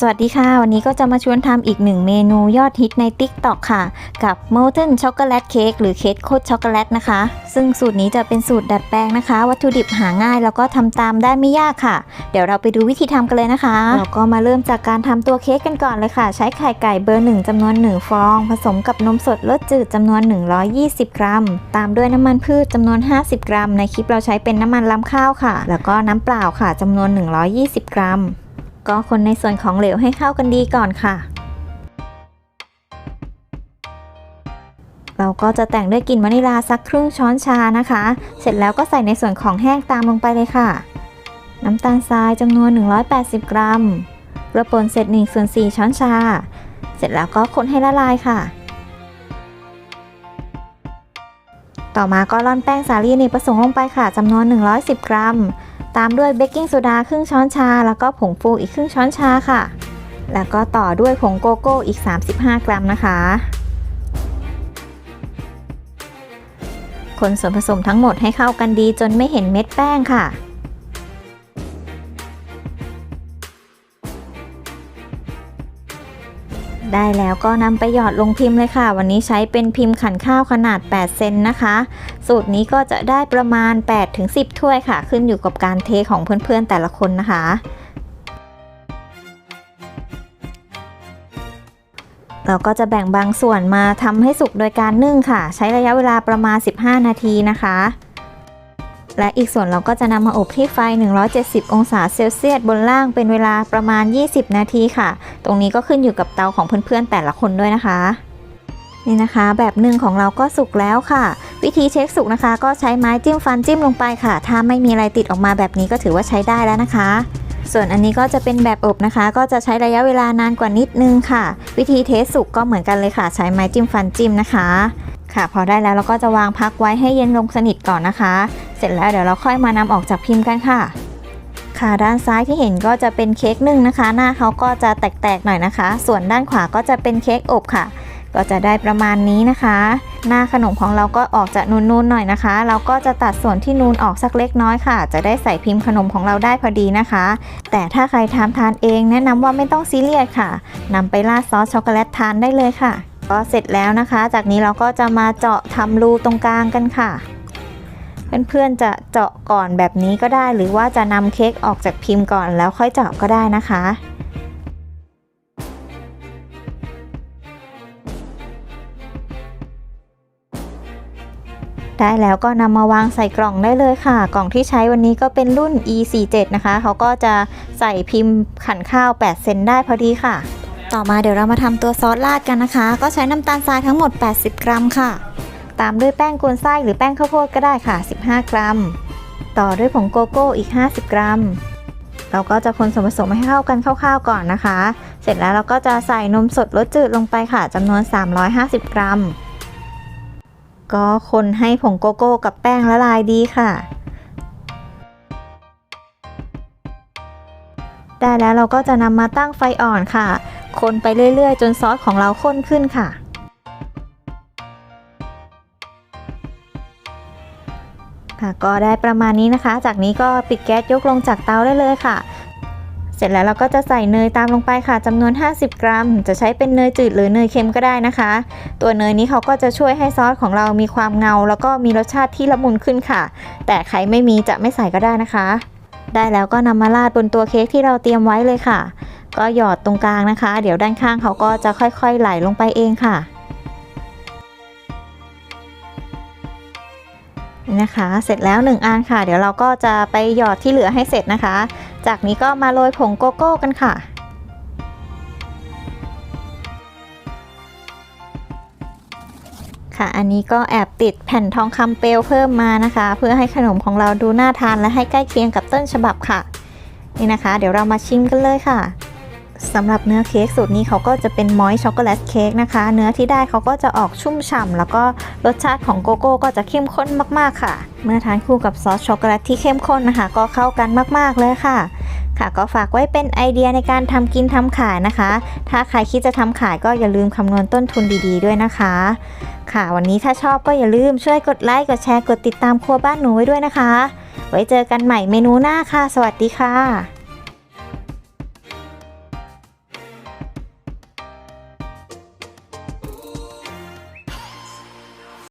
สวัสดีค่ะ วันนี้ก็จะมาชวนทำอีกหนึ่งเมนูยอดฮิตใน TikTok ค่ะ กับ Molten Chocolate Cake หรือเค้กโคตรช็อกโกแลตนะคะ ซึ่งสูตรนี้จะเป็นสูตรดัดแปลงนะคะ วัตถุดิบหาง่ายแล้วก็ทำตามได้ไม่ยากค่ะ เดี๋ยวเราไปดูวิธีทำกันเลยนะคะ เราก็มาเริ่มจากการทำตัวเค้กกันก่อนเลยค่ะ ใช้ไข่ไก่เบอร์1จำนวน 1 ฟอง ผสมกับนมสดรสจืดจำนวน 120 กรัม ตามด้วยน้ำมันพืชจำนวน 50 กรัม ในคลิปเราใช้เป็นน้ำมันลำข้าวค่ะ แล้วก็น้ำเปล่าค่ะจำนวน 120 กรัม ก็คนในส่วนของเหลวให้เข้ากันดีก่อนค่ะ เราก็จะแต่งด้วยกลิ่นวานิลาสักครึ่งช้อนชานะคะ เสร็จแล้วก็ใส่ในส่วนของแห้งตามลงไปเลยค่ะ น้ำตาลทรายจำนวน 180 กรัมเกลือป่นเศษ1ส่วน4ช้อนชา เสร็จแล้วก็คนให้ละลายค่ะต่อมาก็ร่อนแป้งสาลีเนกประสงค์ลงไปค่ะจำนวน 110 กรัม ตามด้วยเบกกิ้งโซดาครึ่งช้อนชา แล้วก็ผงฟูอีกครึ่งช้อนชาค่ะ แล้วก็ต่อด้วยผงโกโก้อีก 35 กรัมนะคะคนส่วนผสมทั้งหมดให้เข้ากันดีจนไม่เห็นเม็ดแป้งค่ะ ได้แล้วก็นำไปหยอดลงพิมพ์เลยค่ะ วันนี้ใช้เป็นพิมพ์ขันข้าวขนาด 8 เซนนะคะ สูตรนี้ก็จะได้ประมาณ 8-10 ถ้วยค่ะ ขึ้นอยู่กับการเทของเพื่อนๆแต่ละคนนะคะเราก็จะแบ่งบางส่วนมาทำให้สุกโดยการนึ่งค่ะ ใช้ระยะเวลาประมาณ 15 นาทีนะคะ และอีกส่วนเราก็จะนำมาอบที่ไฟ 170 องศาเซลเซียสบนล่างเป็นเวลาประมาณ 20 นาทีค่ะ ตรงนี้ก็ขึ้นอยู่กับเตาของเพื่อนๆแต่ละคนด้วยนะคะนี่นะคะ แบบหนึ่งของเราก็สุกแล้วค่ะ วิธีเช็คสุกนะคะ ก็ใช้ไม้จิ้มฟันจิ้มลงไปค่ะ ถ้าไม่มีอะไรติดออกมาแบบนี้ก็ถือว่าใช้ได้แล้วนะคะ ส่วนอันนี้ก็จะเป็นแบบอบนะคะ ก็จะใช้ระยะเวลานานกว่านิดนึงค่ะ วิธีเทสสุกก็เหมือนกันเลยค่ะ ใช้ไม้จิ้มฟันจิ้มนะคะ ค่ะ พอได้แล้วเราก็จะวางพักไว้ให้เย็นลงสนิทก่อนนะคะ เสร็จแล้วเดี๋ยวเราค่อยมานำออกจากพิมพ์กันค่ะ ค่ะด้านซ้ายที่เห็นก็จะเป็นเค้กนึ่งนะคะ หน้าเขาก็จะแตกๆหน่อยนะคะ ส่วนด้านขวาก็จะเป็นเค้กอบค่ะ ก็จะได้ประมาณนี้นะคะ หน้าขนมของเราก็ออกจะนูนๆหน่อยนะคะ เราก็จะตัดส่วนที่นูนออกสักเล็กน้อยค่ะ จะได้ใส่พิมพ์ขนมของเราได้พอดีนะคะ แต่ถ้าใครทานทานเองแนะนำว่าไม่ต้องซีเรียสค่ะนำไปราดซอสช็อกโกแลตทานได้เลยค่ะก็เสร็จแล้วนะคะ จากนี้เราก็จะมาเจาะทำรูตรงกลางกันค่ะ เพื่อนๆจะเจาะก่อนแบบนี้ก็ได้ หรือว่าจะนำเค้กออกจากพิมพ์ก่อนแล้วค่อยเจาะก็ได้นะคะได้แล้วก็นำมาวางใส่กล่องได้เลยค่ะ กล่องที่ใช้วันนี้ก็เป็นรุ่น E47 นะคะเขาก็จะใส่พิมพ์ขันข้าว 8 เซนได้พอดีค่ะ ต่อมาเดี๋ยวเรามาทำตัวซอสราดกันนะคะ ก็ใช้น้ำตาลทรายทั้งหมด 80 กรัมค่ะ ตามด้วยแป้งกวนไส้หรือแป้งข้าวโพดก็ได้ค่ะ 15 กรัม ต่อด้วยผงโกโก้อีก 50 กรัม เราก็จะคนส่วนผสมให้เข้ากันคร่าวๆก่อนนะคะ เสร็จแล้วเราก็จะใส่นมสดรสจืดลงไปค่ะจำนวน 350 กรัม ก็คนให้ผงโกโก้กับแป้งละลายดีค่ะได้แล้วเราก็จะนำมาตั้งไฟอ่อนค่ะ คนไปเรื่อยๆ จนซอสของเราข้นขึ้นค่ะ ก็ได้ประมาณนี้นะคะ จากนี้ก็ปิดแก๊สยกลงจากเตาได้เลยค่ะ เสร็จแล้วเราก็จะใส่เนยตามลงไปค่ะจำนวน 50 กรัม จะใช้เป็นเนยจืดหรือเนยเค็มก็ได้นะคะ ตัวเนยนี้เขาก็จะช่วยให้ซอสของเรามีความเงา แล้วก็มีรสชาติที่ละมุนขึ้นค่ะ แต่ใครไม่มีจะไม่ใส่ก็ได้นะคะ ได้แล้วก็นำมาราดบนตัวเค้กที่เราเตรียมไว้เลยค่ะ ก็หยอดตรงกลางนะคะ เดี๋ยวด้านข้างเขาก็จะค่อยๆไหลลงไปเองค่ะ นะคะ เสร็จแล้ว 1 อันค่ะ เดี๋ยวเราก็จะไปหยอดที่เหลือให้เสร็จนะคะ จากนี้ก็มาโรยผงโกโก้กันค่ะค่ะอันนี้ก็แอบติดแผ่นทองคำเปลวเพิ่มมานะคะ เพื่อให้ขนมของเราดูน่าทานและให้ใกล้เคียงกับต้นฉบับค่ะ นี่นะคะ เดี๋ยวเรามาชิมกันเลยค่ะ สำหรับเนื้อเค้กสูตรนี้เขาก็จะเป็นมอยช็อกโกแลตเค้กนะคะ เนื้อที่ได้เขาก็จะออกชุ่มฉ่ำแล้วก็รสชาติของโกโก้ก็จะเข้มข้นมากๆค่ะ เมื่อทานคู่กับซอสช็อกโกแลตที่เข้มข้นนะคะ ก็เข้ากันมากๆเลยค่ะ ค่ะก็ฝากไว้เป็นไอเดียในการทำกินทำขายนะคะ ถ้าใครคิดจะทำขายก็อย่าลืมคำนวณต้นทุนดีๆด้วยนะคะ ค่ะ วันนี้ถ้าชอบก็อย่าลืมช่วยกดไลค์กดแชร์กดติดตามครัวบ้านหนูไว้ด้วยนะคะ ไว้เจอกันใหม่เมนูหน้าค่ะ สวัสดีค่ะ